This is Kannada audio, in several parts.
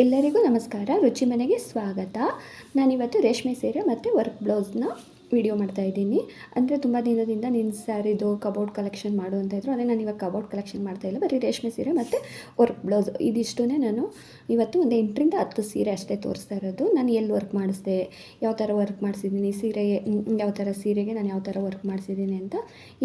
ಎಲ್ಲರಿಗೂ ನಮಸ್ಕಾರ. ರುಚಿ ಮನೆಗೆ ಸ್ವಾಗತ. ನಾನಿವತ್ತು ರೇಷ್ಮೆ ಸೀರೆ ಮತ್ತು ವರ್ಕ್ ಬ್ಲೌಸ್ನ ವಿಡಿಯೋ ಮಾಡ್ತಾ ಇದ್ದೀನಿ. ಅಂದರೆ ತುಂಬ ದಿನದಿಂದ ನಿನ್ನ ಸ್ಯಾರಿದು ಕಬೋರ್ಡ್ ಕಲೆಕ್ಷನ್ ಮಾಡು ಅಂತ ಇದ್ರು. ಅದೇ ನಾನು ಇವಾಗ ಕಬೋರ್ಡ್ ಕಲೆಕ್ಷನ್ ಮಾಡ್ತಾ ಇಲ್ಲ. ಬರೀ ರೇಷ್ಮೆ ಸೀರೆ ಮತ್ತು ವರ್ಕ್ ಬ್ಲೌಸ್ ಇದಿಷ್ಟೇ ನಾನು ಇವತ್ತು ಒಂದು ಎಂಟರಿಂದ ಹತ್ತು ಸೀರೆ ಅಷ್ಟೇ ತೋರಿಸ್ತಾ ಇರೋದು. ನಾನು ಎಲ್ಲಿ ವರ್ಕ್ ಮಾಡಿಸ್ದೆ? ಯಾವ ಥರ ವರ್ಕ್ ಮಾಡಿಸಿದ್ದೀನಿ? ಸೀರೆ ಯಾವ ಥರ ಸೀರೆಗೆ ನಾನು ಯಾವ ಥರ ವರ್ಕ್ ಮಾಡಿಸಿದ್ದೀನಿ ಅಂತ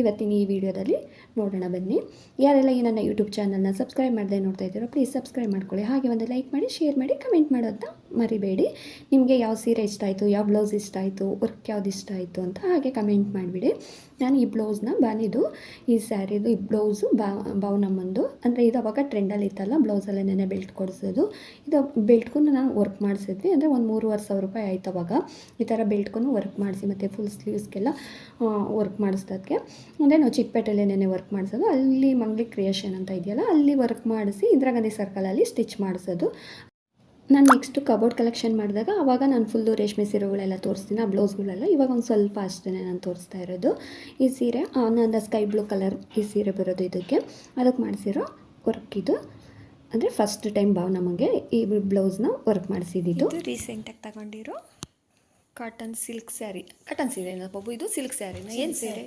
ಇವತ್ತಿನ ಈ ವಿಡಿಯೋದಲ್ಲಿ ನೋಡೋಣ ಬನ್ನಿ. ಯಾರೆಲ್ಲ ಈ ನನ್ನ ಯೂಟ್ಯೂಬ್ ಚಾನಲ್ನ ಸಬ್ಸ್ಕ್ರೈಬ್ ಮಾಡದೆ ನೋಡ್ತಾ ಇದ್ದೀರೋ ಪ್ಲೀಸ್ ಸಬ್ಸ್ಕ್ರೈಬ್ ಮಾಡ್ಕೊಳ್ಳಿ. ಹಾಗೆ ಒಂದು ಲೈಕ್ ಮಾಡಿ ಶೇರ್ ಮಾಡಿ ಕಮೆಂಟ್ ಮಾಡೋದನ್ನ ಮರಿಬೇಡಿ. ನಿಮಗೆ ಯಾವ ಸೀರೆ ಇಷ್ಟ ಆಯಿತು, ಯಾವ ಬ್ಲೌಸ್ ಇಷ್ಟ ಆಯಿತು, ವರ್ಕ್ ಯಾವ್ದು ಇಷ್ಟ ಆಯಿತು ಅಂತ ಹಾಗೆ ಕಮೆಂಟ್ ಮಾಡಿಬಿಡಿ. ನಾನು ಈ ಬ್ಲೌಸ್ನ ಬಂದಿದ್ದು, ಈ ಸ್ಯಾರಿದು, ಈ ಬ್ಲೌಸು ಬಾ ಬಾವ್ನಮ್ಮಂದು ಅಂದರೆ ಇದು ಅವಾಗ ಟ್ರೆಂಡಲ್ಲಿ ಇತ್ತಲ್ಲ, ಬ್ಲೌಸಲ್ಲೇ ನೆನೆ ಬೆಲ್ಟ್ ಕೊಡಿಸೋದು. ಇದು ಬೆಲ್ಟ್ಗೂ ನಾನು ವರ್ಕ್ ಮಾಡಿಸಿದ್ವಿ. ಅಂದರೆ ಒಂದು ಮೂರುವರೆ ಸಾವಿರ ರೂಪಾಯಿ ಆಯ್ತು ಅವಾಗ. ಈ ಥರ ಬೆಲ್ಟ್ಗೂ ವರ್ಕ್ ಮಾಡಿಸಿ, ಮತ್ತು ಫುಲ್ ಸ್ಲೀವ್ಸ್ಗೆಲ್ಲ ವರ್ಕ್ ಮಾಡಿಸ್ದಕ್ಕೆ. ಅಂದರೆ ನಾವು ಚಿಕ್ಕಪೇಟೆಲ್ಲೇ ನೆನೆ ವರ್ಕ್ ಮಾಡಿಸೋದು. ಅಲ್ಲಿ ಮಂಗ್ಲಿ ಕ್ರಿಯೇಷನ್ ಅಂತ ಇದೆಯಲ್ಲ, ಅಲ್ಲಿ ವರ್ಕ್ ಮಾಡಿಸಿ ಇಂದಿರಾ ಗಾಂಧಿ ಸರ್ಕಲಲ್ಲಿ ಸ್ಟಿಚ್ ಮಾಡಿಸೋದು. ನಾನು ನೆಕ್ಸ್ಟು ಕಬೋರ್ಡ್ ಕಲೆಕ್ಷನ್ ಮಾಡಿದಾಗ ಆವಾಗ ನಾನು ಫುಲ್ಲು ರೇಷ್ಮೆ ಸೀರೆಗಳೆಲ್ಲ ತೋರಿಸ್ತೀನಿ ಆ ಬ್ಲೌಸ್ಗಳೆಲ್ಲ. ಇವಾಗ ಒಂದು ಸ್ವಲ್ಪ ಅಷ್ಟೇ ನಾನು ತೋರಿಸ್ತಾ ಇರೋದು. ಈ ಸೀರೆ ನಂದು ಸ್ಕೈ ಬ್ಲೂ ಕಲರ್ ಈ ಸೀರೆ ಬರೋದು ಇದಕ್ಕೆ. ಅದಕ್ಕೆ ಮಾಡಿಸಿರೋ ವರ್ಕ್ ಇದು. ಅಂದರೆ ಫಸ್ಟ್ ಟೈಮ್ ಬಾವ್ ನಮಗೆ ಈ ಬ್ಲೌಸ್ನ ವರ್ಕ್ ಮಾಡಿಸಿದ್ದು ರೀಸೆಂಟಾಗಿ ತಗೊಂಡಿರೋ ಕಾಟನ್ ಸಿಲ್ಕ್ ಸ್ಯಾರಿ ಕಾಟನ್ ಸೀರೆ ಬಾಬು? ಇದು ಸಿಲ್ಕ್ ಸ್ಯಾರಿನ ಏನು ಸೀರೆ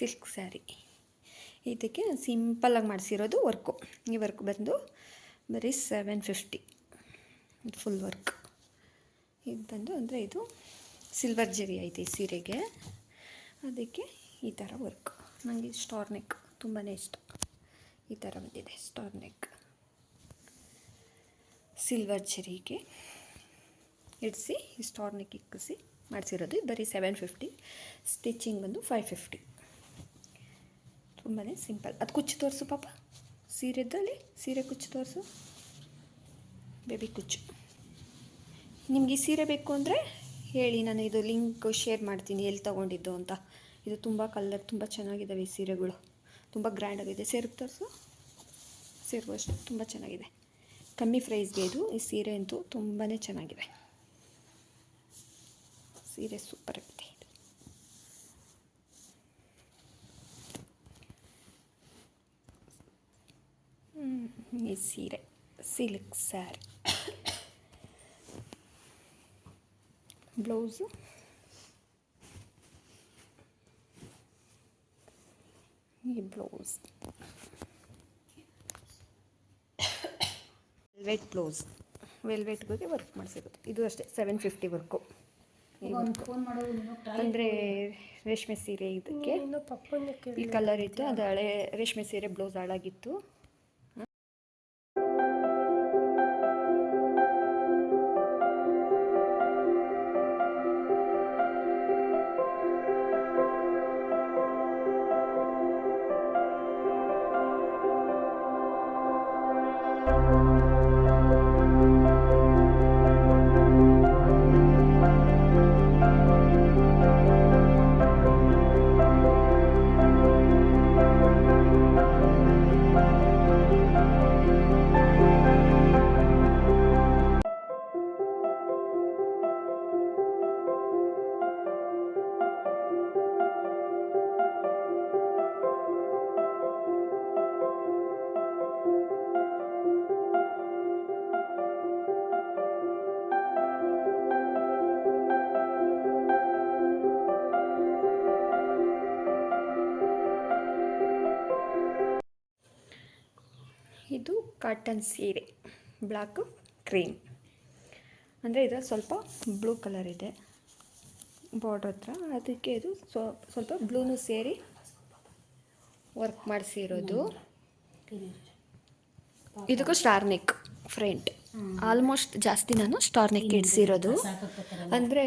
ಸಿಲ್ಕ್ ಸ್ಯಾರಿ ಇದಕ್ಕೆ ಸಿಂಪಲ್ಲಾಗಿ ಮಾಡಿಸಿರೋದು ವರ್ಕು ಈ ವರ್ಕ್ ಬಂದು ಬರೀ ಸೆವೆನ್ ಫಿಫ್ಟಿ ಫುಲ್ ವರ್ಕ್ ಇದು ಬಂದು ಅಂದರೆ ಇದು ಸಿಲ್ವರ್ ಜರಿ ಐತೆ ಈ ಸೀರೆಗೆ. ಅದಕ್ಕೆ ಈ ಥರ ವರ್ಕ್ ನನಗೆ ಸ್ಟಾರ್ ನೆಕ್ ತುಂಬಾ ಇಷ್ಟ. ಈ ಥರ ಬಂದಿದೆ ಸ್ಟಾರ್ ನೆಕ್ ಸಿಲ್ವರ್ ಜರಿಗೆ ಇಡಿಸಿ ಸ್ಟಾರ್ ನೆಕ್ ಇಕ್ಕಿಸಿ ಮಾಡಿಸಿರೋದು. ಇದು ಬರೀ ಸೆವೆನ್ ಫಿಫ್ಟಿ ಸ್ಟಿಚಿಂಗ್ ಬಂದು ಫೈವ್ ಫಿಫ್ಟಿ ತುಂಬಾ ಸಿಂಪಲ್ ಅದು ಕುಚ್ಚು ತೋರಿಸು ಪಾಪ. ಸೀರೆದಲ್ಲಿ ಸೀರೆ ಕುಚ್ಚು ತೋರಿಸು. ಬೇಬಿ ಕುಚ್ಚು. ನಿಮಗೆ ಈ ಸೀರೆ ಬೇಕು ಅಂದರೆ ಹೇಳಿ, ನಾನು ಇದು ಲಿಂಕ್ ಶೇರ್ ಮಾಡ್ತೀನಿ, ಎಲ್ಲಿ ತೊಗೊಂಡಿದ್ದು ಅಂತ. ಇದು ತುಂಬ ಕಲರ್, ತುಂಬ ಚೆನ್ನಾಗಿದ್ದಾವೆ ಈ ಸೀರೆಗಳು. ತುಂಬ ಗ್ರ್ಯಾಂಡಾಗಿದೆ ಸೇರಿಗೆ ತೋರಿಸು. ಸೇರಿಗೂ ಅಷ್ಟೇ, ತುಂಬ ಚೆನ್ನಾಗಿದೆ. ಕಮ್ಮಿ ಪ್ರೈಸ್ಗೆ ಇದು. ಈ ಸೀರೆ ಅಂತೂ ತುಂಬಾ ಚೆನ್ನಾಗಿದೆ. ಸೀರೆ ಸೂಪರ್ ಆಗಿದೆ ಈ ಸೀರೆ, ಸಿಲ್ಕ್ ಸ್ಯಾರಿ. ಬ್ಲೌಸು. ಈ ಬ್ಲೌಸ್. ವೆಲ್ವೆಟ್ ಬ್ಲೌಸ್ ವೆಲ್ವೆಟ್ಗೆ ವರ್ಕ್ ಮಾಡಿಸಿರೋದು. ಇದು ಅಷ್ಟೇ ಸೆವೆನ್ ಫಿಫ್ಟಿ ವರ್ಕು ಅಂದರೆ ರೇಷ್ಮೆ ಸೀರೆ ಇದಕ್ಕೆ. ಈ ಕಲರ್ ಇತ್ತು ಅದು ಹಳೆ ರೇಷ್ಮೆ ಸೀರೆ ಬ್ಲೌಸ್ ಹಾಳಾಗಿತ್ತು. ಕಾಟನ್ ಸೀರೆ ಬ್ಲ್ಯಾಕು ಕ್ರೀಮ್ ಅಂದರೆ ಇದರಲ್ಲಿ ಸ್ವಲ್ಪ ಬ್ಲೂ ಕಲರ್ ಇದೆ ಬಾರ್ಡ್ರ್ ಹತ್ರ. ಅದಕ್ಕೆ ಇದು ಸ್ವ ಸ್ವಲ್ಪ ಬ್ಲೂನು ಸೇರಿ ವರ್ಕ್ ಮಾಡಿಸಿರೋದು. ಇದಕ್ಕೂ ಸ್ಟಾರ್ ನೆಕ್ ಫ್ರಂಟ್ ಆಲ್ಮೋಸ್ಟ್ ಜಾಸ್ತಿ ನಾನು ಸ್ಟಾರ್ ನೆಕ್ ಇಡಿಸಿರೋದು. ಅಂದರೆ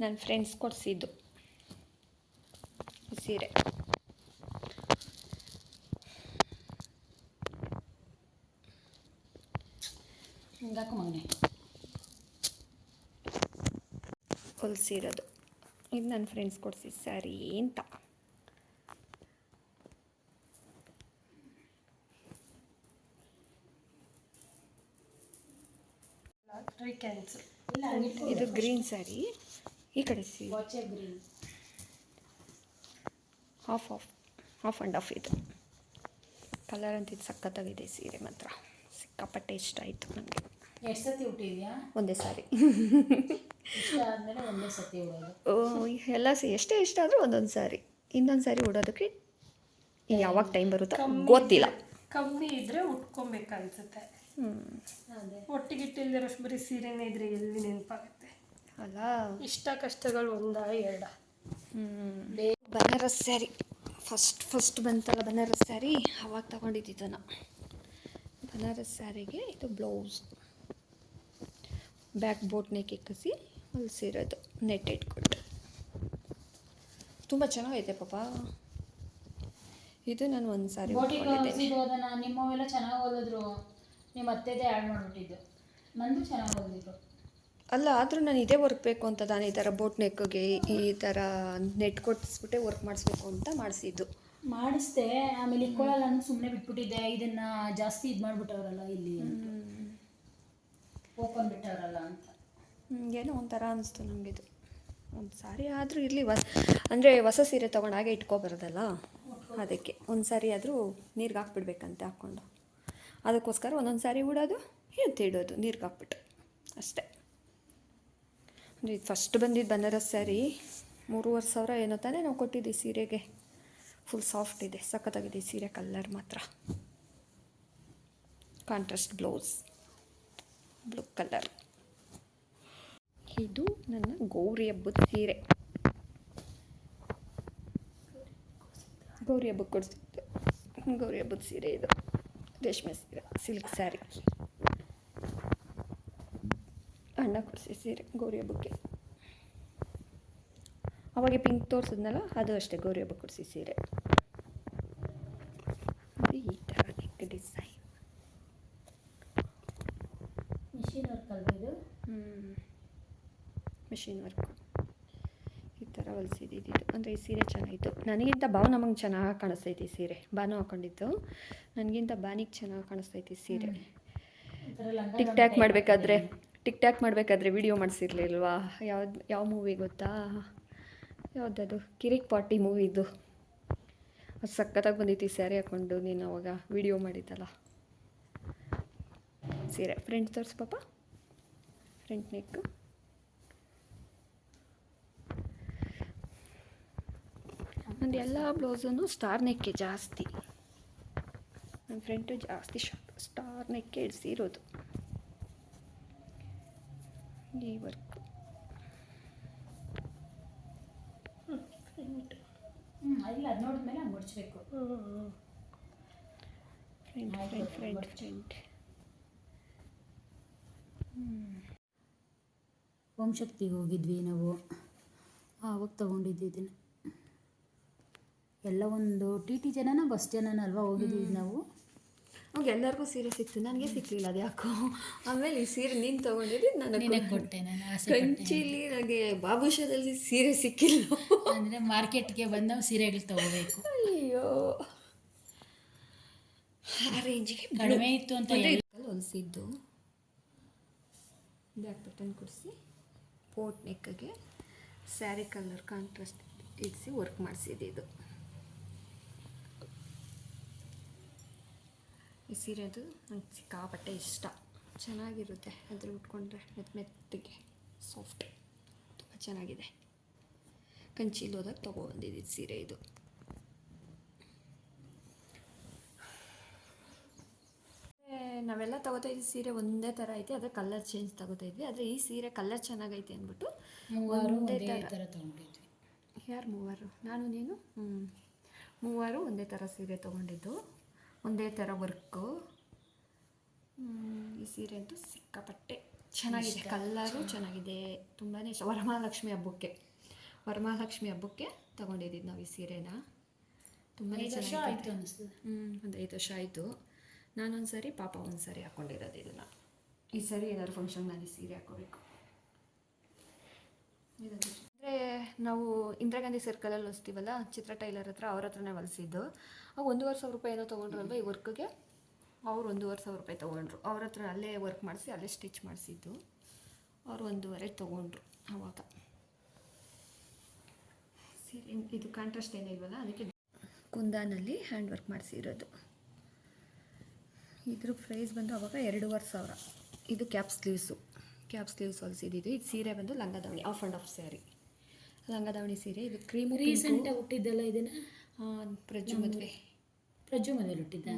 ನನ್ನ ಫ್ರೆಂಡ್ಸ್ ಕೊಡಿಸಿದ್ದು. ಸೀರೆ. ಹಿಂಗಾಕು ಮಗನೆ. ಹೊಲ್ಸಿರೋದು ಇದು ನನ್ನ ಫ್ರೆಂಡ್ಸ್ ಕೊಡಿಸಿ ಸರಿ ಅಂತ. ಇದು ಗ್ರೀನ್ ಸ್ಯಾರಿ ಈ ಕಡೆ C. Half half half and half ಇದು. ಕಲರ್ ಅಂತ ಇದು ಸಖತ್ತಾಗಿದೆ ಸೀರೆ ಮಾತ್ರ. ಸಿಕ್ಕಾಪಟ್ಟೆ ಇಷ್ಟ ಆಯಿತು ನನಗೆ ಎಷ್ಟು ಸತಿ ಹುಟ್ಟಿದ್ಯಾ ಒಂದೇ ಸಾರಿ. ಒಂದೇ ಸತಿ ಎಲ್ಲ ಸಿ ಎಷ್ಟೇ ಇಷ್ಟ ಆದರೂ ಒಂದೊಂದು ಸಾರಿ. ಇನ್ನೊಂದು ಸಾರಿ ಉಡೋದಕ್ಕೆ ಯಾವಾಗ ಟೈಮ್ ಬರುತ್ತೋ? ಗೊತ್ತಿಲ್ಲ. ಕಮ್ಮಿ ಇದ್ರೆ ಉಟ್ಕೊಬೇಕು ಅನ್ಸುತ್ತೆ. ಹ್ಞೂ ಅದೇ. ಒಟ್ಟಿಗಿಟ್ಟಿಲ್ದಿರೋಷ್ಟು ಬರೀ ಸೀರೆನೇ ಇದ್ರೆ ಎಲ್ಲಿ ನೆನಪಾಗುತ್ತೆ. ಅಲ್ಲ ಇಷ್ಟ ಕಷ್ಟಗಳು ಒಂದ ಎರಡ? ಬನಾರಸ್ ಸ್ಯಾರಿ. ಫಸ್ಟ್ ಫಸ್ಟ್ ಬಂತಲ್ಲ ಬನಾರಸ್ ಸ್ಯಾರಿ ಅವಾಗ ತಗೊಂಡಿದ್ದಿದ್ದನ ಬನಾರಸ್ ಸ್ಯಾರಿಗೆ ಇದು ಬ್ಲೌಸ್. ಬ್ಯಾಕ್ ಬೋಟ್ ನೆಕ್ ಇಕ್ಕಿಸಿ ಹೊಲಿಸಿರೋದು ನೆಟ್ ಇಟ್ಕೊಟ್ಟು ತುಂಬ ಚೆನ್ನಾಗೈತೆ ಪಾಪ. ಇದು ನಾನು ಒಂದು ಸಾರಿ ನಿಮ್ಮವೆಲ್ಲ ಚೆನ್ನಾಗಿ ಓದಿದ್ರು ನಿಮ್ಮ ಅತ್ತೆದೇ ಆ್ಯಡ್ ಮಾಡಿಬಿಟ್ಟಿದ್ದು. ನಂದು ಚೆನ್ನಾಗಿ ಓದಿದ್ರು ಅಲ್ಲ ಆದರೂ ನಾನು ಇದೇ ವರ್ಕ್ ಬೇಕು ಅಂತ ನಾನು ಈ ಥರ ಬೋಟ್ ನೆಕ್ಗೆ ಈ ಥರ ನೆಟ್ ಕೊಟ್ಟಿಸ್ಬಿಟ್ಟೆ ವರ್ಕ್ ಮಾಡಿಸ್ಬೇಕು ಅಂತ ಮಾಡಿಸಿದ್ದು. ಮಾಡಿಸ್ದೆ ಆಮೇಲೆ ಇಕ್ಕೊಳ್ಳಲ್ಲ ಅಂತ ಸುಮ್ಮನೆ ಬಿಟ್ಬಿಟ್ಟಿದ್ದೆ ಇದನ್ನ ಜಾಸ್ತಿ ಇದು ಮಾಡಿಬಿಟ್ಟವ್ರಲ್ಲ ಇಲ್ಲಿ ಓಪನ್ ಬಿಟ್ಟವ್ರಲ್ಲ ಅಂತ. ಏನೋ ಒಂಥರ ಅನಿಸ್ತು ಇದು ಒಂದು ಸಾರಿ ಆದರೂ ಇರಲಿ ವ ಅಂದರೆ ಹೊಸ ಸೀರೆ ತೊಗೊಂಡಾಗೆ ಹಾಗೆ ಇಟ್ಕೊಬಾರ್ದಲ್ಲ? ಅದಕ್ಕೆ ಒಂದು ಸಾರಿ ಆದರೂ ನೀರಿಗೆ ಹಾಕ್ಬಿಡ್ಬೇಕಂತೆ ಹಾಕ್ಕೊಂಡು. ಅದಕ್ಕೋಸ್ಕರ ಒಂದೊಂದು ಸಾರಿ ಉಡೋದು ಎತ್ತಿ ಇಡೋದು ನೀರಿಗೆ ಹಾಕ್ಬಿಟ್ಟು. ಅಷ್ಟೇ. ಇದು ಫಸ್ಟ್ ಬಂದಿದ್ದು ಬನಾರಸ್ ಸ್ಯಾರಿ ಮೂರುವರೆ ಸಾವಿರ ಏನೋ ತಾನೇ ನಾವು ಕೊಟ್ಟಿದ್ದೀವಿ ಸೀರೆಗೆ. ಫುಲ್ ಸಾಫ್ಟ್ ಇದೆ, ಸಖತ್ತಾಗಿದೆ ಸೀರೆ ಕಲ್ಲರ್ ಮಾತ್ರ. ಕಾಂಟ್ರಾಸ್ಟ್ ಬ್ಲೌಸ್ ಬ್ಲೂ ಕಲರ್ ಇದು ನನ್ನ ಗೌರಿ ಹಬ್ಬದ ಸೀರೆ. ಗೌರಿ ಹಬ್ಬಕ್ಕೆ ಕೊಡಿಸಿದ್ದು, ಗೌರಿ ಹಬ್ಬದ ಸೀರೆ ಇದು, ರೇಷ್ಮೆ ಸೀರೆ ಸಿಲ್ಕ್ ಸ್ಯಾರಿ ಅಣ್ಣ ಕೊಡಿಸಿ ಸೀರೆ ಗೌರಿ ಹಬ್ಬಕ್ಕೆ. ಅವಾಗೆ ಪಿಂಕ್ ತೋರಿಸಿದ್ನಲ್ಲ ಅದು ಅಷ್ಟೇ ಗೌರಿ ಹಬ್ಬಕ್ಕೆ ಕೊಡಿಸಿ ಸೀರೆ. ಈ ಥರ ನೆಕ್ ಡಿಸೈನ್ ಮಿಷಿನ್ ವರ್ಕ್ ಹ್ಞೂ ಮಿಷಿನ್ ವರ್ಕು ಈ ಥರ ಹೊಲಿಸಿದ್ದು ಅಂದರೆ ಈ ಸೀರೆ ಚೆನ್ನಾಗಿತ್ತು. ನನಗಿಂತ ಭಾವ ನಮಗೆ ಚೆನ್ನಾಗಿ ಕಾಣಿಸ್ತೈತಿ ಈ ಸೀರೆ. ಬಾನು ಹಾಕೊಂಡಿದ್ದು. ನನಗಿಂತ ಬಾನಿಗೆ ಚೆನ್ನಾಗಿ ಕಾಣಿಸ್ತೈತಿ ಈ ಸೀರೆ. ಟಿಕ್ ಟ್ಯಾಕ್ ಮಾಡಬೇಕಾದ್ರೆ. ಟಿಕ್ ಟ್ಯಾಕ್ ಮಾಡಬೇಕಾದ್ರೆ ವಿಡಿಯೋ ಮಾಡಿಸಿರ್ಲಿಲ್ವಾ? ಯಾವ್ದು, ಯಾವ ಮೂವಿ ಗೊತ್ತಾ? ಯಾವುದದು? ಕಿರಿಕ್ ಪಾರ್ಟಿ ಮೂವಿದು ಅದು ಸಖತ್ತಾಗಿ ಬಂದಿತ್ತು ಈ ಸ್ಯಾರಿ ಹಾಕ್ಕೊಂಡು ನೀನು ಅವಾಗ ವಿಡಿಯೋ ಮಾಡಿದ್ದಲ್ಲ. ಸೀರೆ. ಫ್ರಂಟ್ ತೋರಿಸು ಪಾಪ. ಫ್ರೆಂಟ್ ನೆಕ್ ನಂದು ಎಲ್ಲ ಬ್ಲೌಸನ್ನು ಸ್ಟಾರ್ ನೆಕ್ಕೆ ಜಾಸ್ತಿ. ನನ್ನ ಫ್ರೆಂಟು ಜಾಸ್ತಿ ಸ್ಟಾರ್ ನೆಕ್ಕೆ ಇಡಿಸಿರೋದು. ಈ ವರ್ಕ್ ಇಲ್ಲ ಅದು ನೋಡಿದ್ಮೇಲೆ ಹಂಗೆ ಓಂಶಕ್ತಿಗೆ ಹೋಗಿದ್ವಿ ನಾವು. ಆವಾಗ ತೊಗೊಂಡಿದ್ದು ಇದನ್ನು. ಎಲ್ಲ ಒಂದು ಟಿ ಟಿ ಜನನ ಬಸ್ ಜನನ ಅಲ್ವಾ ಹೋಗಿದ್ವಿ ನಾವು. ಅವಾಗ ಎಲ್ಲರಿಗೂ ಸೀರೆ ಸಿಕ್ತು. ನನಗೆ ಸಿಕ್ಕಲಿಲ್ಲ ಅದು ಯಾಕೋ. ಆಮೇಲೆ ಈ ಸೀರೆ ನೀನು ತೊಗೊಂಡಿದ್ದು ನನಗೆ. ಕೊಟ್ಟೆ ನಾನು ಕಂಚಿಲಿ ನನಗೆ ಬಾಬುಷದಲ್ಲಿ ಸೀರೆ ಸಿಕ್ಕಿಲ್ಲ. ಅಂದರೆ ಮಾರ್ಕೆಟ್ಗೆ ಬಂದು ನಾವು ಸೀರೆಗಳು ತಗೋಬೇಕು. ಅಯ್ಯೋ. ಆ ರೇಂಜಿಗೆ ಕಡಿಮೆ ಇತ್ತು ಅಂತ ಹೊಲಿಸಿದ್ದು ಬ್ಯಾಕ್ ಬಟನ್ ಕೊಡಿಸಿ ಪೋಟ್ ನೆಕ್ಗೆ ಸ್ಯಾರಿ ಕಲರ್ ಕಾಂಟ್ರಾಸ್ಟ್ ಇಡಿಸಿ ವರ್ಕ್ ಮಾಡಿಸಿದ್ದು ಇದು. ಈ ಸೀರೆದು ನಂಗೆ ಸಿಕ್ಕಾಪಟ್ಟೆ ಇಷ್ಟ. ಚೆನ್ನಾಗಿರುತ್ತೆ ಅದ್ರ ಉಟ್ಕೊಂಡ್ರೆ ಮೆತ್ತ ಮೆತ್ತಿಗೆ ಸಾಫ್ಟ್ ತುಂಬ ಚೆನ್ನಾಗಿದೆ. ಕಂಚೀಲಿ ಹೋದಾಗ ತೊಗೊಬಂದಿದ್ದು ಸೀರೆ ಇದು. ನಾವೆಲ್ಲ ತಗೋತಾ ಇದ್ವಿ ಸೀರೆ ಒಂದೇ ಥರ ಐತೆ ಅದ್ರ ಕಲರ್ ಚೇಂಜ್ ತಗೋತಾ ಇದ್ವಿ. ಆದರೆ ಈ ಸೀರೆ ಕಲರ್ ಚೆನ್ನಾಗೈತೆ ಅಂದ್ಬಿಟ್ಟು ಮೂವರು ಒಂದೇ ಥರ ಯಾರು ಮೂವರು? ನಾನು ನೀನು? ಹ್ಞೂ ಮೂವರು ಒಂದೇ ಥರ ಸೀರೆ ತೊಗೊಂಡಿದ್ದು. ಒಂದೇ ಥರ ವರ್ಕು. ಈ ಸೀರೆ ಅಂತೂ ಸಿಕ್ಕಾಪಟ್ಟೆ ಚೆನ್ನಾಗಿದೆ. ಕಲ್ಲರು ಚೆನ್ನಾಗಿದೆ. ತುಂಬಾ ಇಷ್ಟ. ವರಮಹಾಲಕ್ಷ್ಮಿ ಹಬ್ಬಕ್ಕೆ. ವರಮಹಾಲಕ್ಷ್ಮಿ ಹಬ್ಬಕ್ಕೆ ತೊಗೊಂಡಿದ್ದೀವಿ ನಾವು ಈ ಸೀರೆನ. ತುಂಬಾ ಚೆನ್ನಾಗಿ ಹ್ಞೂ ಒಂದು ಐದು ವರ್ಷ ಆಯಿತು. ನಾನೊಂದು ಸಾರಿ ಪಾಪ ಒಂದು ಸರಿ ಹಾಕ್ಕೊಂಡಿರೋದು ಇದನ್ನು. ಈ ಸರಿ ಏನಾದ್ರು ಫಂಕ್ಷನ್ ನಾನು ಈ ಸೀರೆ ಹಾಕೋಬೇಕು. ಅಂದರೆ ನಾವು ಇಂದಿರಾ ಗಾಂಧಿ ಸರ್ಕಲಲ್ಲಿ ಹೊಲಿಸ್ತೀವಲ್ಲ ಚಿತ್ರ ಟೈಲರ್ ಹತ್ರ ಅವ್ರ ಹತ್ರನೇ ಹೊಲಿಸಿದ್ದು. ಆಗ ಒಂದೂವರೆ ಸಾವಿರ ರೂಪಾಯಿ ಏನೋ ತೊಗೊಂಡ್ರಲ್ವ ಈ ವರ್ಕ್ಗೆ ಅವ್ರು ಒಂದೂವರೆ ಸಾವಿರ ರೂಪಾಯಿ ತೊಗೊಂಡ್ರು. ಅವ್ರ ಹತ್ರ ಅಲ್ಲೇ ವರ್ಕ್ ಮಾಡಿಸಿ, ಅಲ್ಲೇ ಸ್ಟಿಚ್ ಮಾಡಿಸಿದ್ದು. ಅವ್ರು ಒಂದೂವರೆ ತೊಗೊಂಡ್ರು ಆವಾಗ ಸೀರೆ, ಇದು ಕಾಂಟ್ರಾಸ್ಟ್ ಏನಿಲ್ವಲ್ಲ ಅದಕ್ಕೆ ಕುಂದಾನಲ್ಲಿ ಹ್ಯಾಂಡ್ ವರ್ಕ್ ಮಾಡಿಸಿರೋದು. ಇದ್ರ ಪ್ರೈಸ್ ಬಂದು ಅವಾಗ ಎರಡೂವರೆ ಸಾವಿರ. ಇದು ಕ್ಯಾಪ್ ಸ್ಲೀವ್ಸು ಕ್ಯಾಪ್ ಸ್ಲೀವ್ಸ್ ಹೊಲಿಸಿದ್ದು. ಇದು ಸೀರೆ ಬಂದು ಲಂಗ ದಾವಣಿ ಆಫ್ ಆ್ಯಂಡ್ ಆಫ್ ಸ್ಯಾರಿ ಲಂಗ ದಾವಣಿ ಸೀರೆ ಇದು ಕ್ರೀಮ್ ರೀಸೆಂಟಾಗಿ ಹುಟ್ಟಿದ್ದಲ್ಲ ಇದನ್ನು? ಪ್ರಜು ಮದುವೆ. ಪ್ರಜು ಮನೇಲಿ ಹುಟ್ಟಿದ್ದ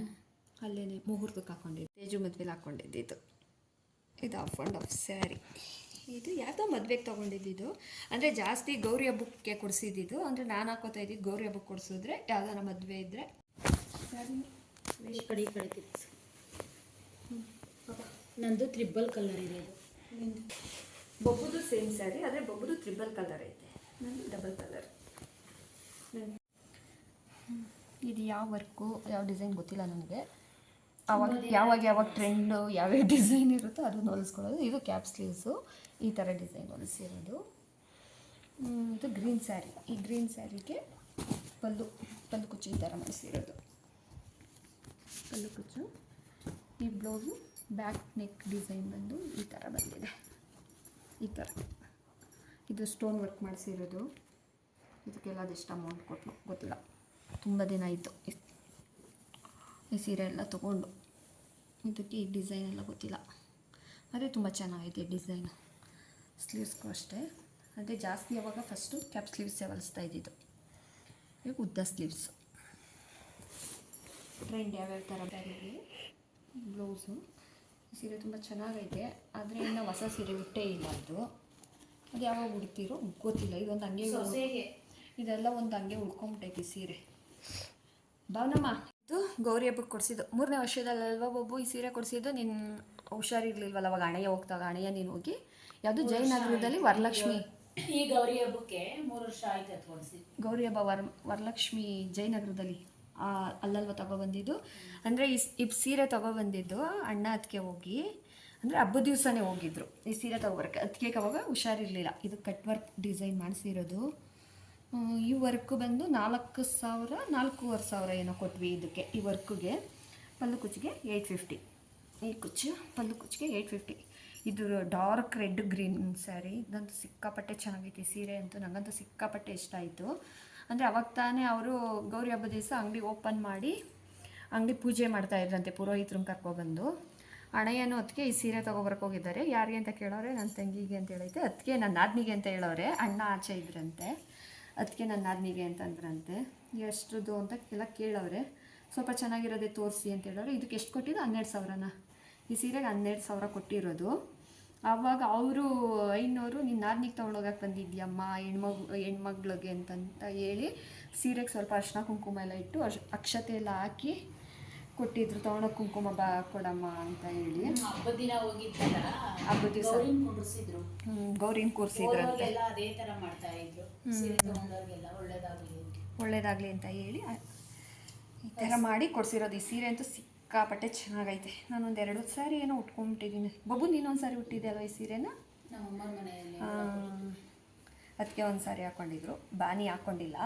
ಅಲ್ಲೇ ಮುಹೂರ್ತಕ್ಕೆ ಹಾಕೊಂಡಿದ್ದು. ತೇಜು ಮದುವೆಲಿ ಹಾಕ್ಕೊಂಡಿದ್ದು ಇದು. ಆಫ್ ಆ್ಯಂಡ್ ಆಫ್ ಸ್ಯಾರಿ ಇದು ಯಾವುದೋ ಮದುವೆಗೆ ತೊಗೊಂಡಿದ್ದು ಅಂದರೆ ಜಾಸ್ತಿ ಗೌರಿ ಹಬ್ಬಕ್ಕೆ ಕೊಡಿಸಿದ್ದು ಅಂದರೆ ನಾನು ಹಾಕೋತಾ ಇದ್ದೀವಿ ಗೌರಿ ಹಬ್ಬಕ್ಕೆ ಕೊಡಿಸಿದ್ರೆ ಯಾವ್ದಾರ ಮದುವೆ ಇದ್ದರೆ ಈ ಕಡೆ ಈ ಕಡೆ ತಿರ್ಗ್ಸು. ನಂದು ತ್ರಿಬಲ್ ಕಲರ್ ಇದೆ ಇದು. ಬೊಬ್ಬುದು ಸೇಮ್ ಸ್ಯಾರಿ ಆದರೆ ಬೊಬ್ಬುದು ತ್ರಿಬಲ್ ಕಲರ್ ಐತೆ. ನಂದು ಡಬಲ್ ಕಲರ್ ಇದು ಯಾವ ವರ್ಕು ಯಾವ ಡಿಸೈನ್ ಗೊತ್ತಿಲ್ಲ ನನಗೆ. ಅವಾಗ ಯಾವಾಗ ಯಾವಾಗ ಟ್ರೆಂಡು ಯಾವ್ಯಾವ ಡಿಸೈನ್ ಇರುತ್ತೋ ಅದನ್ನು ಹೊಲಿಸ್ಕೊಳ್ಳೋದು. ಇದು ಕ್ಯಾಪ್ ಸ್ಲೀವ್ಸು ಈ ಥರ ಡಿಸೈನ್ ಹೊಲಿಸಿರೋದು. ಇದು ಗ್ರೀನ್ ಸ್ಯಾರಿ. ಈ ಗ್ರೀನ್ ಸ್ಯಾರಿಗೆ ಪಲ್ಲು ಪಲ್ಲು ಕುಚ್ಚು ಈ ಥರ ಮಾಡಿಸಿರೋದು. ಪಲ್ಲು ಕುಚ್ಚು. ಈ ಬ್ಲೌಸು ಬ್ಯಾಕ್ ನೆಕ್ ಡಿಸೈನ್ ಬಂದು ಈ ಥರ ಬಂದಿದೆ. ಈ ಥರ ಇದು ಸ್ಟೋನ್ ವರ್ಕ್ ಮಾಡಿಸಿರೋದು. ಇದಕ್ಕೆಲ್ಲ ಅದೆಷ್ಟು ಅಮೌಂಟ್ ಕೊಟ್ಟು ಗೊತ್ತಿಲ್ಲ. ತುಂಬ ದಿನ ಇತ್ತು ಈ ಸೀರೆ ಎಲ್ಲ ತೊಗೊಂಡು. ಇದಕ್ಕೆ ಈ ಡಿಸೈನ್ ಎಲ್ಲ ಗೊತ್ತಿಲ್ಲ. ಅದೇ ತುಂಬ ಚೆನ್ನಾಗಿದೆ ಡಿಸೈನ್ ಸ್ಲೀವ್ಸ್ಗೂ ಅಷ್ಟೇ. ಅದೇ ಜಾಸ್ತಿ ಯಾವಾಗ ಫಸ್ಟು ಕ್ಯಾಪ್ ಸ್ಲೀವ್ಸೇ ಹೊಲಿಸ್ತಾ ಇದ್ದಿದ್ದು. ಈಗ ಉದ್ದ ಸ್ಲೀವ್ಸ್ ಟ್ರೆಂಡ್ ಯಾವ್ಯಾವ ಥರ ಬ್ಯಾರಿಗೆ ಬ್ಲೌಸು ಸೀರೆ ತುಂಬ ಚೆನ್ನಾಗೈತೆ. ಆದರೆ ಇನ್ನು ಹೊಸ ಸೀರೆ ಉಟ್ಟೇ ಇಲ್ಲ ಅದು. ಅದು ಯಾವಾಗ ಉಡ್ತೀರೋ ಗೊತ್ತಿಲ್ಲ. ಇದೊಂದು ಹಂಗೆ? ಇದೆಲ್ಲ ಒಂದು ಹಂಗೆ ಉಳ್ಕೊಂಬಿಟ್ಟೈತಿ ಸೀರೆ. ಭಾವನಮ್ಮ ಇದು ಗೌರಿ ಹಬ್ಬಕ್ಕೆ ಕೊಡಿಸಿದ್ದು. ಮೂರನೇ ವರ್ಷದಲ್ಲಲ್ವಾ ಒಬ್ಬು ಈ ಸೀರೆ ಕೊಡಿಸಿದ್ದು. ನಿನ್ನ ಹುಷಾರಿರ್ಲಿಲ್ವಲ್ಲ ಅವಾಗ ಅಣೆಯ ಹೋಗ್ತಾವ ಹಣೆಯ ನೀನು ಹೋಗಿ. ಯಾವುದು ಜಯನಗರದಲ್ಲಿ ವರಲಕ್ಷ್ಮಿ. ಈ ಗೌರಿ ಹಬ್ಬಕ್ಕೆ ಮೂರು ವರ್ಷ ಆಯ್ತು ಗೌರಿ ಹಬ್ಬ ವರ ವರಲಕ್ಷ್ಮಿ ಜಯನಗರದಲ್ಲಿ ಆ, ಅಲ್ಲಲ್ವ ತಗೊಬಂದಿದ್ದು ಅಂದರೆ ಈ ಸೀರೆ ಈ ಸೀರೆ ತಗೊಬಂದಿದ್ದು ಅಣ್ಣ ಅದಕ್ಕೆ ಹೋಗಿ. ಅಂದರೆ ಹಬ್ಬದ ದಿವಸನೇ ಹೋಗಿದ್ರು. ಈ ಸೀರೆ ತಗೊಬರಕ್ಕೆ. ಅದಕ್ಕೆ ಅವಾಗ ಹುಷಾರಿರಲಿಲ್ಲ. ಇದು ಕಟ್ ವರ್ಕ್ ಡಿಸೈನ್ ಮಾಡಿಸಿರೋದು. ಈ ವರ್ಕ್ ಬಂದು ನಾಲ್ಕು ಸಾವಿರ, ನಾಲ್ಕೂವರೆ ಸಾವಿರ ಏನೋ ಕೊಟ್ವಿ ಇದಕ್ಕೆ, ಈ ವರ್ಕ್ಗೆ ಪಲ್ಲು ಕುಚ್ಚಿಗೆ ಏಯ್ಟ್ ಫಿಫ್ಟಿ ಈ ಕುಚ್ಚು ಪಲ್ಲು ಕುಚ್ಚಿಗೆ ಏಯ್ಟ್ ಫಿಫ್ಟಿ ಇದು ಡಾರ್ಕ್ ರೆಡ್ ಗ್ರೀನ್ ಸ್ಯಾರಿ ಇದಂತೂ ಸಿಕ್ಕಾಪಟ್ಟೆ ಚೆನ್ನಾಗೈತಿ ಸೀರೆ ಅಂತೂ. ನನಗಂತೂ ಸಿಕ್ಕಾಪಟ್ಟೆ ಇಷ್ಟ ಆಯಿತು. ಅಂದರೆ ಅವಾಗ ತಾನೇ ಅವರು ಗೌರಿ ಹಬ್ಬದ ದಿವಸ ಅಂಗಡಿ ಓಪನ್ ಮಾಡಿ ಅಂಗಡಿ ಪೂಜೆ ಮಾಡ್ತಾ ಇದ್ರಂತೆ ಕರ್ಕೊಬಂದು ಅಣ್ಣಯ್ಯನು ಅದಕ್ಕೆ ಈ ಸೀರೆ ಹೋಗಿದ್ದಾರೆ. ಯಾರಿಗೆ ಅಂತ ಕೇಳೋರೆ ನನ್ನ ತಂಗಿಗೆ ಅಂತ ಹೇಳೈತೆ. ಅದಕ್ಕೆ ನನ್ನ ನಾದ್ನಿಗೆ ಅಂತ ಹೇಳೋರೆ, ಅಣ್ಣ ಆಚೆ ಇದ್ರಂತೆ. ಅದಕ್ಕೆ ನನ್ನ ನಾದಿನಿಗೆ ಅಂತಂದ್ರಂತೆ ಎಷ್ಟ್ರದ್ದು ಅಂತ ಎಲ್ಲ ಕೇಳೋರೆ. ಸ್ವಲ್ಪ ಚೆನ್ನಾಗಿರೋದೆ ತೋರಿಸಿ ಅಂತ ಹೇಳೋರು. ಇದಕ್ಕೆ ಎಷ್ಟು ಕೊಟ್ಟಿದ್ದು? ಹನ್ನೆರಡು ಸಾವಿರನ? ಈ ಸೀರೆಗೆ ಹನ್ನೆರಡು ಸಾವಿರ ಕೊಟ್ಟಿರೋದು. ಆವಾಗ ಅವರು ಐನೂರು ನೀನು ನಾದಿನಿಗೆ ತೊಗೊಂಡೋಗಕ್ಕೆ ಬಂದಿದ್ಯಮ್ಮ, ಹೆಣ್ಮಗು, ಹೆಣ್ಮಗ್ಳಿಗೆ ಅಂತಂತ ಹೇಳಿ ಸೀರೆಗೆ ಸ್ವಲ್ಪ ಅರ್ಶಿನ ಕುಂಕುಮ ಎಲ್ಲ ಇಟ್ಟು ಅಕ್ಷತೆ ಎಲ್ಲ ಹಾಕಿ ಕೊಟ್ಟಿದ್ರು ತಗೊಂಡ ಕುಂಕುಮ ಬಾ ಕೊಡಮ್ಮ ಅಂತ ಹೇಳಿ. ಹಬ್ಬದ ದಿನ ಹೋಗಿದ್ದಲ್ಲ ಹಬ್ಬದ್ ದಿವ್ಸ. ಗೌರಿನ ಕೂರಿಸಿದ್ರು ಹ್ಮ್, ಗೌರಿನ ಕೂರಿಸಿದ್ರಂತೆ ಅದೇ ತರ ಮಾಡ್ತಾ ಇದ್ರು. ಸೀರೆ ತಗೊಂಡವ್ರಿಗೆಲ್ಲ ಒಳ್ಳೇದಾಗ್ಲಿ ಅಂತ. ಒಳ್ಳೇದಾಗಲಿ ಅಂತ ಹೇಳಿ ಈ ಥರ ಮಾಡಿ ಕೊಡ್ಸಿರೋದು. ಈ ಸೀರೆ ಅಂತೂ ಸಿಕ್ಕಾಪಟ್ಟೆ ಚೆನ್ನಾಗೈತೆ. ನಾನೊಂದು ಎರಡು ಸಾರಿ ಏನೋ ಉಟ್ಕೊಂಡ್ಬಿಟ್ಟಿದ್ದೀನಿ ಬಬ್ಬು ನೀನೊಂದು ಸಾರಿ ಉಟ್ಟಿದ್ದೆ ಅಲ್ವ ಈ ಸೀರೆನ ಅದಕ್ಕೆ ಒಂದು ಸಾರಿ ಹಾಕ್ಕೊಂಡಿದ್ರು ಬಾನಿ ಹಾಕ್ಕೊಂಡಿಲ್ಲ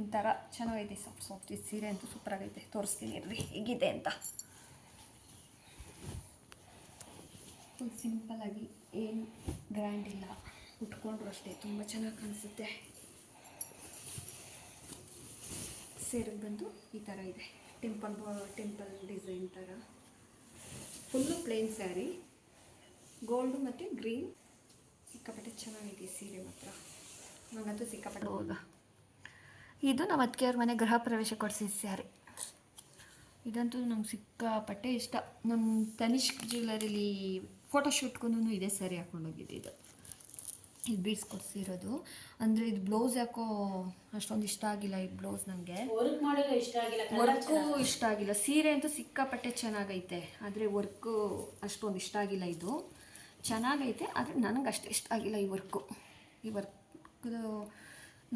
ಒಂಥರ ಚೆನ್ನಾಗೈತೆ ಸಾಫ್ಟ್ ಸಾಫ್ಟ್ ಈ ಸೀರೆ ಅಂತೂ ಸೂಪರಾಗೈತೆ. ತೋರಿಸ್ತೀನಿ ಇರ್ರಿ ಹೇಗಿದೆ ಅಂತ. ಫುಲ್ ಸಿಂಪಲಾಗಿ ಏನು ಗ್ರ್ಯಾಂಡ್ ಇಲ್ಲ. ಉಟ್ಕೊಂಡ್ರು ಅಷ್ಟೇ, ತುಂಬ ಚೆನ್ನಾಗಿ ಕಾಣಿಸುತ್ತೆ. ಸೀರೆ ಬಂದು ಈ ಥರ ಇದೆ. ಟೆಂಪಲ್ ಟೆಂಪಲ್ ಡಿಸೈನ್ ಥರ ಫುಲ್ಲು ಪ್ಲೇನ್ ಸ್ಯಾರಿ ಗೋಲ್ಡು ಮತ್ತು ಗ್ರೀನ್ ಸಿಕ್ಕಾಪಟ್ಟೆ ಚೆನ್ನಾಗಿದೆ ಸೀರೆ ಮಾತ್ರ. ನನಗಂತೂ ಸಿಕ್ಕಾಪಟ್ಟೆ ಹೋಗ ಇದು ನಮ್ಮ ಅತ್ತಿಗೆಯವ್ರ ಮನೆ ಗೃಹ ಪ್ರವೇಶ ಕೊಡಿಸಿದ ಸ್ಯಾರಿ. ಇದಂತೂ ನಮ್ಗೆ ಸಿಕ್ಕಾಪಟ್ಟೆ ಇಷ್ಟ. ನಮ್ಮ ತನಿಷ್ಕ್ ಜ್ಯುವೆಲರಿಲಿ ಫೋಟೋಶೂಟ್ಗೂ ಇದೇ ಸ್ಯಾರಿ ಹಾಕ್ಕೊಂಡೋಗಿದ್ದು ಇದು. ಇದು ಬೀಡ್ಸ್ ಕೊಡಿಸಿರೋದು. ಅಂದರೆ ಇದು ಬ್ಲೌಸ್ ಯಾಕೋ ಅಷ್ಟೊಂದು ಇಷ್ಟ ಆಗಿಲ್ಲ ಈ ಬ್ಲೌಸ್ ನನಗೆ ವರ್ಕ್ ಮಾಡಿರೋ ಇಷ್ಟ ಆಗಿಲ್ಲ colour ವರ್ಕು ಇಷ್ಟ ಆಗಿಲ್ಲ. ಸೀರೆ ಅಂತೂ ಸಿಕ್ಕಾಪಟ್ಟೆ ಚೆನ್ನಾಗೈತೆ. ಆದರೆ ವರ್ಕು ಅಷ್ಟೊಂದು ಇಷ್ಟ ಆಗಿಲ್ಲ ಇದು. ಚೆನ್ನಾಗೈತೆ ಆದರೆ ನನಗೆ ಅಷ್ಟು ಇಷ್ಟ ಆಗಿಲ್ಲ ಈ ವರ್ಕು. ಈ ವರ್ಕ್ದು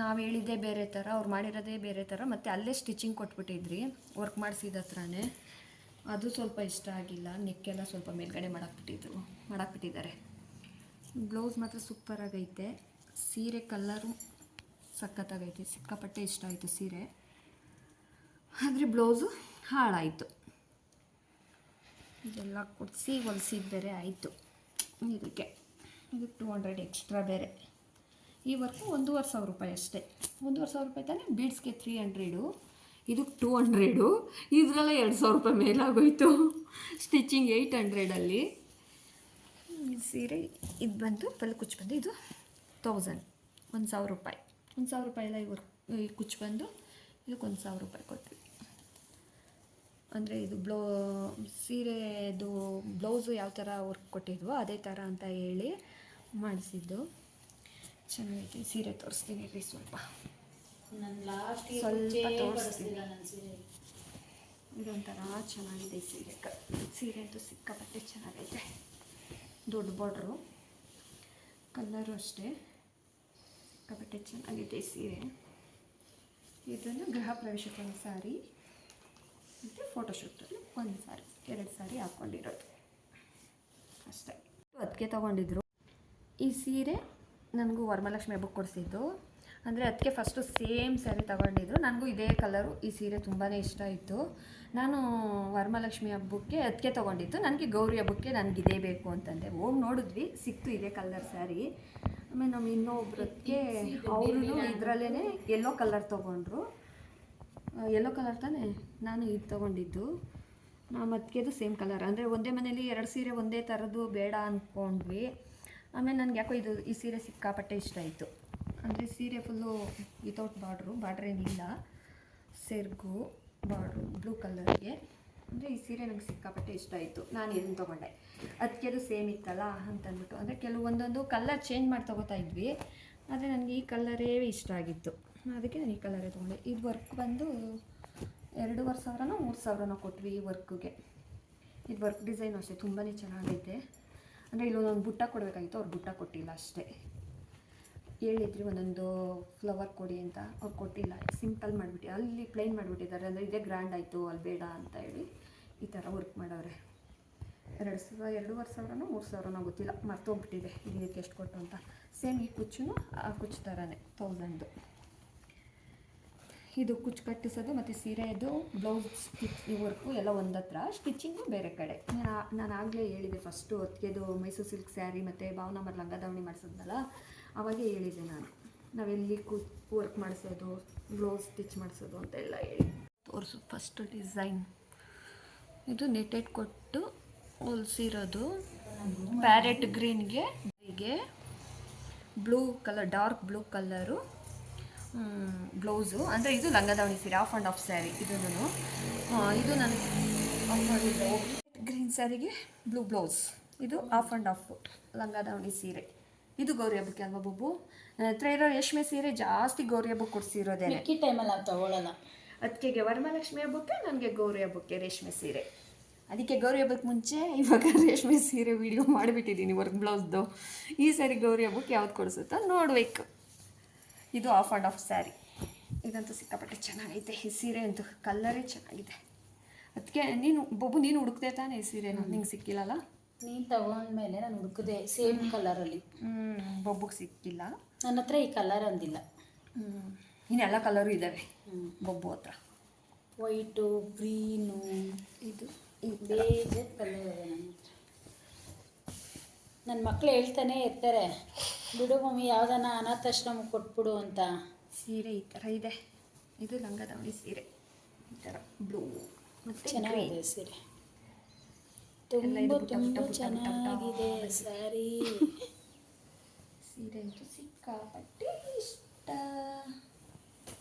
ನಾವು ಹೇಳಿದ್ದೇ ಬೇರೆ ಥರ ಅವ್ರು ಮಾಡಿರೋದೇ ಬೇರೆ ಥರ ಮತ್ತು ಅಲ್ಲೇ ಸ್ಟಿಚಿಂಗ್ ಕೊಟ್ಬಿಟ್ಟಿದ್ರಿ ವರ್ಕ್ ಮಾಡಿಸಿದ ಹತ್ರನೇ. ಅದು ಸ್ವಲ್ಪ ಇಷ್ಟ ಆಗಿಲ್ಲ ನೆಕ್ಕೆಲ್ಲ ಸ್ವಲ್ಪ ಮೇಲ್ಗಡೆ ಮಾಡಾಕ್ಬಿಟ್ಟಿದ್ರು, ಮಾಡಾಕ್ಬಿಟ್ಟಿದ್ದಾರೆ. ಬ್ಲೌಸ್ ಮಾತ್ರ ಸೂಪರಾಗೈತೆ ಸೀರೆ ಕಲ್ಲರು ಸಖತ್ತಾಗೈತೆ, ಸಿಕ್ಕಾಪಟ್ಟೆ ಇಷ್ಟ ಆಯಿತು ಸೀರೆ. ಆದರೆ ಬ್ಲೌಸು ಹಾಳಾಯಿತು. ಇದೆಲ್ಲ ಕೊಡಿಸಿ ಹೊಲ್ಸಿದ್ದು ಬೇರೆ ಆಯಿತು. ಇದಕ್ಕೆ ಇದು ಟೂ ಹಂಡ್ರೆಡ್ ಎಕ್ಸ್ಟ್ರಾ ಬೇರೆ. ಈ ವರ್ಕು ಒಂದೂವರೆ ಸಾವಿರ ರೂಪಾಯಿ ಅಷ್ಟೇ. ಒಂದೂವರೆ ಸಾವಿರ ರೂಪಾಯಿ ತಾನೇ ಬೀಡ್ಸ್ಗೆ ತ್ರೀ ಹಂಡ್ರೆಡು ಇದಕ್ಕೆ ಟೂ ಹಂಡ್ರೆಡು ಇದರಲ್ಲ ಎರಡು ಸಾವಿರ ರೂಪಾಯಿ ಮೇಲಾಗೋಯಿತು. ಸ್ಟಿಚಿಂಗ್ ಏಯ್ಟ್ ಹಂಡ್ರೆಡಲ್ಲಿ ಸೀರೆ ಇದು ಬಂದು ಪಲ್ಲು ಕುಚ್ಚು ಬಂದು ಇದು ತೌಸಂಡ್ ಒಂದು ಸಾವಿರ ರೂಪಾಯಿ. ಒಂದು ಸಾವಿರ ರೂಪಾಯಿ ಎಲ್ಲ ಇವ್ರು ಈ ಕುಚ್ಚು ಬಂದು ಇದಕ್ಕೆ ಒಂದು ಸಾವಿರ ರೂಪಾಯಿ ಕೊಟ್ವಿ. ಅಂದರೆ ಇದು ಬ್ಲೌ ಸೀರೆದು ಬ್ಲೌಸು ಯಾವ ಥರ ವರ್ಕ್ ಕೊಟ್ಟಿದ್ವೋ ಅದೇ ಥರ ಅಂತ ಹೇಳಿ ಮಾಡಿಸಿದ್ದು. ಚೆನ್ನಾಗೈತೆ ಸೀರೆ ತೋರಿಸ್ತೀನಿ ರೀ ಸ್ವಲ್ಪ. ಸ್ವಲ್ಪ ತೋರಿಸ್ತೀನಿ. ನನ್ನ ಸೀರೆ? ಇದೊಂಥರ ಚೆನ್ನಾಗಿದೆ ಸೀರೆ. ಕ ಸೀರೆ ಅಂತೂ ಸಿಕ್ಕಾಪಟ್ಟೆ ಚೆನ್ನಾಗೈತೆ. ದೊಡ್ಡ ಬಾರ್ಡ್ರು ಕಲ್ಲರು ಅಷ್ಟೇ. ಸಿಕ್ಕಾಪಟ್ಟೆ ಚೆನ್ನಾಗಿದೆ ಸೀರೆ. ಇದನ್ನು ಗೃಹ ಪ್ರವೇಶಕ್ಕೆ ಒಂದು ಸಾರಿ ಮತ್ತು ಫೋಟೋಶೂಟಲ್ಲಿ ಒಂದು ಸಾರಿ ಎರಡು ಸಾರಿ ಹಾಕ್ಕೊಂಡಿರೋದು ಅಷ್ಟೇ. ಅದಕ್ಕೆ ತೊಗೊಂಡಿದ್ರು. ಈ ಸೀರೆ ನನಗೂ ವರಮಹಾಲಕ್ಷ್ಮಿ ಹಬ್ಬಕ್ಕೆ ಕೊಡಿಸಿದ್ದು. ಅಂದರೆ ಅದಕ್ಕೆ ಫಸ್ಟು ಸೇಮ್ ಸ್ಯಾರಿ ತಗೊಂಡಿದ್ರು ನನಗೂ ಇದೇ ಕಲರು ಈ ಸೀರೆ ತುಂಬಾ ಇಷ್ಟ ಇತ್ತು ನಾನು ವರಮಹಾಲಕ್ಷ್ಮಿ ಹಬ್ಬಕ್ಕೆ ಅದಕ್ಕೆ ತೊಗೊಂಡಿದ್ದು. ನನಗೆ ಗೌರಿ ಹಬ್ಬಕ್ಕೆ ನನಗೆ ಇದೇ ಬೇಕು ಅಂತಂದೆ. ಹೋಗಿ ನೋಡಿದ್ವಿ ಸಿಕ್ತು ಇದೇ ಕಲರ್ ಸ್ಯಾರಿ ಆಮೇಲೆ ನಮ್ಮ ಇನ್ನೊಬ್ರಕ್ಕೆ ಅವರು ಇದರಲ್ಲೇ ಎಲ್ಲೋ ಕಲರ್ ತೊಗೊಂಡ್ರು. ಎಲ್ಲೋ ಕಲರ್ ತಾನೇ ನಾನು ಇದು ತೊಗೊಂಡಿದ್ದು. ನಮ್ಮ ಅದಕ್ಕೆದು ಸೇಮ್ ಕಲರ್ ಅಂದರೆ ಒಂದೇ ಮನೇಲಿ ಎರಡು ಸೀರೆ ಒಂದೇ ಥರದ್ದು ಬೇಡ ಅಂದ್ಕೊಂಡ್ವಿ ಆಮೇಲೆ ನನಗೆ ಯಾಕೋ ಇದು ಈ ಸೀರೆ ಸಿಕ್ಕಾಪಟ್ಟೆ ಇಷ್ಟ ಆಯಿತು. ಅಂದರೆ ಸೀರೆ ಫುಲ್ಲು ವಿತೌಟ್ ಬಾರ್ಡ್ರು ಬಾರ್ಡ್ರ್ ಏನಿಲ್ಲ. ಸೆರ್ಗು ಬಾರ್ಡ್ರು ಬ್ಲೂ ಕಲರ್ಗೆ ಅಂದರೆ ಈ ಸೀರೆ ನನಗೆ ಸಿಕ್ಕಾಪಟ್ಟೆ ಇಷ್ಟ ಆಯಿತು. ನಾನು ಇದನ್ನು ತೊಗೊಂಡೆ. ಅದಕ್ಕೆ ಅದು ಸೇಮ್ ಇತ್ತಲ್ಲ ಅಂತಂದ್ಬಿಟ್ಟು. ಅಂದರೆ ಕೆಲವೊಂದೊಂದು ಕಲರ್ ಚೇಂಜ್ ಮಾಡಿ ತೊಗೋತಾ ಇದ್ವಿ. ಆದರೆ ನನಗೆ ಈ ಕಲರೇ ಇಷ್ಟ ಆಗಿತ್ತು. ಅದಕ್ಕೆ ನಾನು ಈ ಕಲರೇ ತೊಗೊಂಡೆ. ಇದು ವರ್ಕ್ ಬಂದು ಎರಡೂವರೆ ಸಾವಿರನೋ ಮೂರು ಸಾವಿರನೋ ಕೊಟ್ವಿ ಈ ವರ್ಕ್ಗೆ ಇದು ವರ್ಕ್ ಡಿಸೈನ್ ಅಷ್ಟೇ ತುಂಬಾ ಚೆನ್ನಾಗೈತೆ. ಅಂದರೆ ಇಲ್ಲೊಂದೊಂದು ಬುಟ್ಟ ಕೊಡಬೇಕಾಗಿತ್ತು, ಅವ್ರು ಬುಟ್ಟ ಕೊಟ್ಟಿಲ್ಲ ಅಷ್ಟೇ. ಹೇಳಿದ್ರಿ ಒಂದೊಂದು ಫ್ಲವರ್ ಕೊಡಿ ಅಂತ ಅವ್ರು ಕೊಟ್ಟಿಲ್ಲ. ಸಿಂಪಲ್ ಮಾಡಿಬಿಟ್ಟು, ಅಲ್ಲಿ ಪ್ಲೇನ್ ಮಾಡಿಬಿಟ್ಟಿದ್ದಾರೆ. ಅಂದರೆ ಇದೇ ಗ್ರ್ಯಾಂಡ್ ಆಯಿತು, ಅಲ್ಲಿ ಬೇಡ ಅಂತ ಹೇಳಿ ಈ ಥರ ವರ್ಕ್ ಮಾಡವ್ರೆ. ಎರಡು ಸಾವಿರ ಎರಡೂವರೆ ಸಾವಿರನೋ, ಮೂರು ಸಾವಿರನೋ ಗೊತ್ತಿಲ್ಲ, ಮರ್ತೋಗ್ಬಿಟ್ಟಿದೆ. ಇದಕ್ಕೆ ಎಷ್ಟು ಕೊಟ್ಟು ಅಂತ. ಸೇಮ್ ಈ ಕುಚ್ಚು ಆ ಕುಚ್ಚು ಥರನೇ ತೌಸಂಡು ಇದು ಕುಚ್ಚು ಕಟ್ಟಿಸೋದು ಮತ್ತು ಸೀರೆದು, ಬ್ಲೌಸ್ ಸ್ಟಿಚ್ ವರ್ಕು ಎಲ್ಲ ಒಂದತ್ರ. ಸ್ಟಿಚಿಂಗು ಬೇರೆ ಕಡೆ. ನಾನು ನಾನು ಆಗಲೇ ಹೇಳಿದೆ ಫಸ್ಟು ಹೊತ್ತಿಗೆದು ಮೈಸೂರು ಸಿಲ್ಕ್ ಸ್ಯಾರಿ ಮತ್ತು ಭಾವನಮ್ಮರ್ ಲಂಗ ದಾವಣಿ ಮಾಡಿಸೋದ್ನಲ್ಲ, ಅವಾಗೇ ಹೇಳಿದೆ ನಾನು. ನಾವೆಲ್ಲಿ ಕು, ವರ್ಕ್ ಮಾಡಿಸೋದು, ಬ್ಲೌಸ್ ಸ್ಟಿಚ್ ಮಾಡಿಸೋದು ಅಂತೆಲ್ಲ ಹೇಳಿ. ತೋರಿಸು ಫಸ್ಟು ಡಿಸೈನ್. ಇದು ನೆಟೆಡ್ ಕೊಟ್ಟು ಹೊಲ್ಸಿರೋದು ಪ್ಯಾರೆಟ್ ಗ್ರೀನ್ಗೆ, ಹೀಗೆ blue colour, dark blue colour. Blouse. ಅಂದರೆ ಇದು ಲಂಗದಾವಣಿ ಸೀರೆ ಆಫ್ ಆ್ಯಂಡ್ ಆಫ್ ಸ್ಯಾರಿ ಇದೂ ಇದು ನನ್ನ ಗ್ರೀನ್ ಸ್ಯಾರಿಗೆ ಬ್ಲೂ ಬ್ಲೌಸ್ ಇದು ಆಫ್ ಆ್ಯಂಡ್ ಆಫ್ ಲಂಗದಾವಣಿ ಸೀರೆ. ಇದು ಗೌರಿ ಹಬ್ಬಕ್ಕೆ ಅಲ್ವಾ ಬೊಬ್ಬು ನನ್ನ ಹತ್ರ ಇರೋ ರೇಷ್ಮೆ ಸೀರೆ ಜಾಸ್ತಿ ಗೌರಿ ಹಬ್ಬಕ್ಕೆ ಕೊಡಿಸಿರೋದೇ ಮಿಕ್ಕಿ ಟೈಮಲ್ಲಿ ನಾವು ತಗೊಳ್ಳಲ್ಲ ಅದಕ್ಕೆ ವರಮಹಾಲಕ್ಷ್ಮಿ ಹಬ್ಬಕ್ಕೆ ನನಗೆ ಗೌರಿ ಹಬ್ಬಕ್ಕೆ ರೇಷ್ಮೆ ಸೀರೆ. ಅದಕ್ಕೆ ಗೌರಿ ಹಬ್ಬಕ್ಕೆ ಮುಂಚೆ ಇವಾಗ ರೇಷ್ಮೆ ಸೀರೆ ವಿಡಿಯೋ ಮಾಡಿಬಿಟ್ಟಿದ್ದೀನಿ ವರ್ಕ್ ಬ್ಲೌಸ್ದು ಈ ಸಾರಿ ಗೌರಿ ಹಬ್ಬಕ್ಕೆ ಯಾವ್ದು ಕೊಡಿಸುತ್ತೋ ನೋಡಬೇಕು. ಇದು ಆಫ್ ಆ್ಯಂಡ್ ಆಫ್ ಸ್ಯಾರಿ ಇದಂತೂ ಸಿಕ್ಕಾಪಟ್ಟೆ ಚೆನ್ನಾಗೈತೆ. ಈ ಸೀರೆ ಅಂತೂ ಕಲ್ಲರೇ ಚೆನ್ನಾಗಿದೆ. ಅದಕ್ಕೆ ನೀನು ಬೊಬ್ಬು ನೀನು ಹುಡುಕ್ದೆ ತಾನೇ ಈ ಸೀರೆ ನಿಂಗೆ ಸಿಕ್ಕಿಲ್ಲಲ್ಲ? ನೀನು ತಗೊಂಡ್ಮೇಲೆ ನಾನು ಹುಡುಕಿದೆ ಸೇಮ್ ಕಲರಲ್ಲಿ ಹ್ಞೂ ಬೊಬ್ಬುಗೆ ಸಿಕ್ಕಿಲ್ಲ. ನನ್ನ ಹತ್ರ ಈ ಕಲರ್ ಅಂದಿಲ್ಲ. ಹ್ಞೂ ಇನ್ನೆಲ್ಲ ಕಲರು ಇದ್ದಾವೆ ಬೊಬ್ಬು ಹತ್ರ. ವೈಟು ಗ್ರೀನು ಇದು. ಇದು ಬೇಜಾರು ಕಲರ್ ಇದೆ ನನ್ನ ಹತ್ರ. ನನ್ನ ಮಕ್ಕಳು ಹೇಳ್ತಾನೆ ಇರ್ತಾರೆ ಬಿಡು ಮಮ್ಮಿ ಯಾವ್ದಾನ ಅನಾಥಾಶ್ರಮ ಕೊಟ್ಬಿಡು ಅಂತ. ಸೀರೆ ಈ ಥರ ಇದೆ. ಇದು ಲಂಗದವಣಿ ಸೀರೆ. ಈ ಥರ ಬ್ಲೂ ಮತ್ತು ಚೆನ್ನಾಗಿದೆ ಸೀರೆ. ತುಂಬ ತುಂಬ ಚೆನ್ನಾಗಿದೆ ಸ್ಯಾರಿ ಸೀರೆ. ಅಂತೂ ಸಿಕ್ಕಾಪಟ್ಟೆ ಇಷ್ಟ.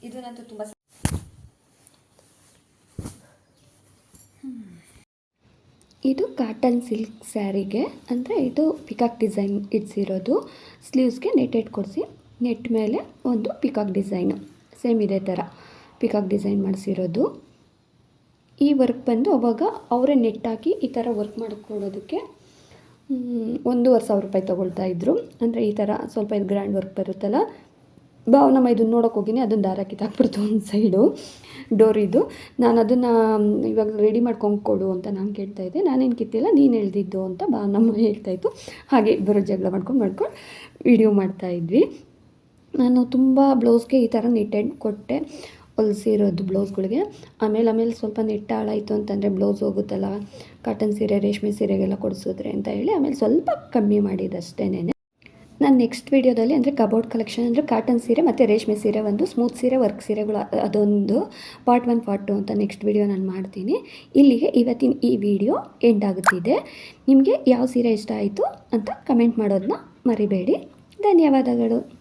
ಇದು ನಂತೂ ತುಂಬ ಇದು ಕಾಟನ್ ಸಿಲ್ಕ್ ಸ್ಯಾರಿಗೆ ಅಂದರೆ ಇದು ಪಿಕಾಕ್ ಡಿಸೈನ್ ಇಡ್ಸಿರೋದು. ಸ್ಲೀವ್ಸ್ಗೆ ನೆಟೆಡ್ ಕೊಡಿಸಿ, ನೆಟ್ ಮೇಲೆ ಒಂದು ಪಿಕಾಕ್ ಡಿಸೈನು ಸೇಮ್ ಇದೇ ಥರ ಪಿಕಾಕ್ ಡಿಸೈನ್ ಮಾಡಿಸಿರೋದು. ಈ ವರ್ಕ್ ಬಂದು ಅವಾಗ ಅವರೇ ನೆಟ್ ಹಾಕಿ ಈ ಥರ ವರ್ಕ್ ಮಾಡಿಕೊಡೋದಕ್ಕೆ ಒಂದೂವರೆ ಸಾವಿರ ರೂಪಾಯಿ ತೊಗೊಳ್ತಾ ಇದ್ದರು ಅಂದರೆ ಈ ಥರ ಸ್ವಲ್ಪ ಇದು ಗ್ರ್ಯಾಂಡ್ ವರ್ಕ್ ಬರುತ್ತಲ್ಲ ಭಾವನಮ್ಮ, ಇದನ್ನ ನೋಡೋಕೆ ಹೋಗಿನಿ. ಅದನ್ನು ದಾರ ಕಿತ್ತಾಕ್ಬಿಡ್ತು ಒಂದು ಸೈಡು ಡೋರಿದು ನಾನು ಅದನ್ನು ಇವಾಗ ರೆಡಿ ಮಾಡ್ಕೊಂಡು ಕೊಡು ಅಂತ ನಾನು ಕೇಳ್ತಾ ಇದ್ದೆ. ನಾನೇನು ಕಿತ್ತಿಲ್ಲ, ನೀನು ಹೇಳ್ದಿದ್ದು ಅಂತ ಬಾ ನಮ್ಮ ಹೇಳ್ತಾಯಿತ್ತು ಹಾಗೆ ಇಬ್ಬರು ಜಗಳ ಮಾಡ್ಕೊಂಡು ಮಾಡ್ಕೊಂಡು ವಿಡಿಯೋ ಮಾಡ್ತಾಯಿದ್ವಿ ನಾನು ತುಂಬ ಬ್ಲೌಸ್ಗೆ ಈ ಥರ ನಿಟ್ಟೆಂಡ್ ಕೊಟ್ಟೆ. ಹೊಲ್ಸಿರೋದು ಬ್ಲೌಸ್ಗಳಿಗೆ ಆಮೇಲೆ ಆಮೇಲೆ ಸ್ವಲ್ಪ ನೆಟ್ಟ ಹಾಳಾಯಿತು ಅಂತಂದರೆ ಬ್ಲೌಸ್ ಹೋಗುತ್ತಲ್ಲ ಕಾಟನ್ ಸೀರೆ, ರೇಷ್ಮೆ ಸೀರೆಗೆಲ್ಲ ಕೊಡಿಸಿದ್ರೆ ಅಂತ ಹೇಳಿ, ಆಮೇಲೆ ಸ್ವಲ್ಪ ಕಮ್ಮಿ ಮಾಡಿದ್ದಷ್ಟೇನೆ ನಾನು ನೆಕ್ಸ್ಟ್ ವೀಡಿಯೋದಲ್ಲಿ ಅಂದರೆ ಕಬೋರ್ಡ್ ಕಲೆಕ್ಷನ್ ಅಂದರೆ ಕಾಟನ್ ಸೀರೆ ಮತ್ತು ರೇಷ್ಮೆ ಸೀರೆ ಒಂದು ಸ್ಮೂತ್ ಸೀರೆ ವರ್ಕ್ ಸೀರೆಗಳು ಅದೊಂದು ಪಾರ್ಟ್ ಒನ್ ಪಾರ್ಟ್ ಟು ಅಂತ ನೆಕ್ಸ್ಟ್ ವೀಡಿಯೋ ನಾನು ಮಾಡ್ತೀನಿ. ಇಲ್ಲಿಗೆ ಇವತ್ತಿನ ಈ ವಿಡಿಯೋ ಎಂಡ್ ಆಗುತ್ತಿದೆ. ನಿಮಗೆ ಯಾವ ಸೀರೆ ಇಷ್ಟ ಆಯಿತು ಅಂತ ಕಮೆಂಟ್ ಮಾಡೋದನ್ನ ಮರಿಬೇಡಿ. ಧನ್ಯವಾದಗಳು.